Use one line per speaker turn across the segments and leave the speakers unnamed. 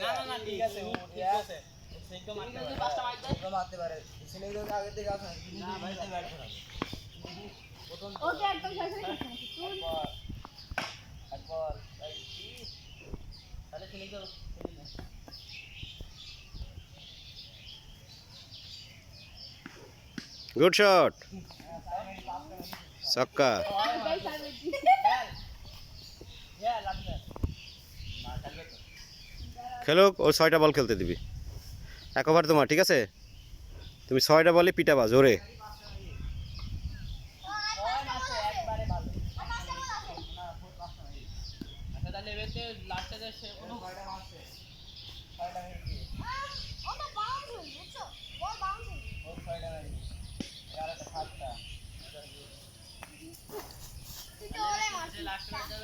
না না না ঠিক আছে ও ঠিক আছে সেটা মারতে পারে পাঁচটা মার দেয়
মারতে পারে ছেলেগুলো আগের থেকে আসে
না ভাই তাই ব্যাট করা
প্রথম
ওকে একদম সরাসরি করতে হবে। তুই
বল এক বল এই
তাহলে খেলে তো খেলি না
গুড শট ছক্কা
এটাই সার্ভিস দিই।
ইয়া লাগবে
খেলুক, ও ছয়টা বল খেলতে দিবি। এক ওভার তোমার, ঠিক আছে? তুমি ছয়টা বলে পিটাবা, জোরে।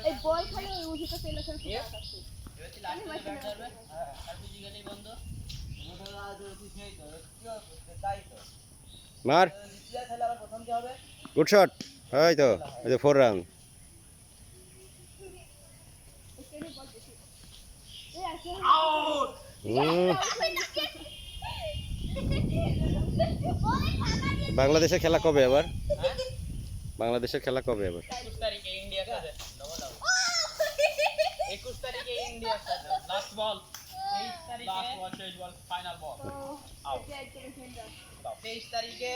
এই বল খালি ওই উঠিতে ফেলে ফেলে
মার। গুড শট হয় তো, এই তো ফোর
আউট
বাংলাদেশের খেলা কবে আবার? বাংলাদেশের খেলা কবে আবার?
India Last ball. Last ball, शेष ball, final ball. Out. तेईस तारीख के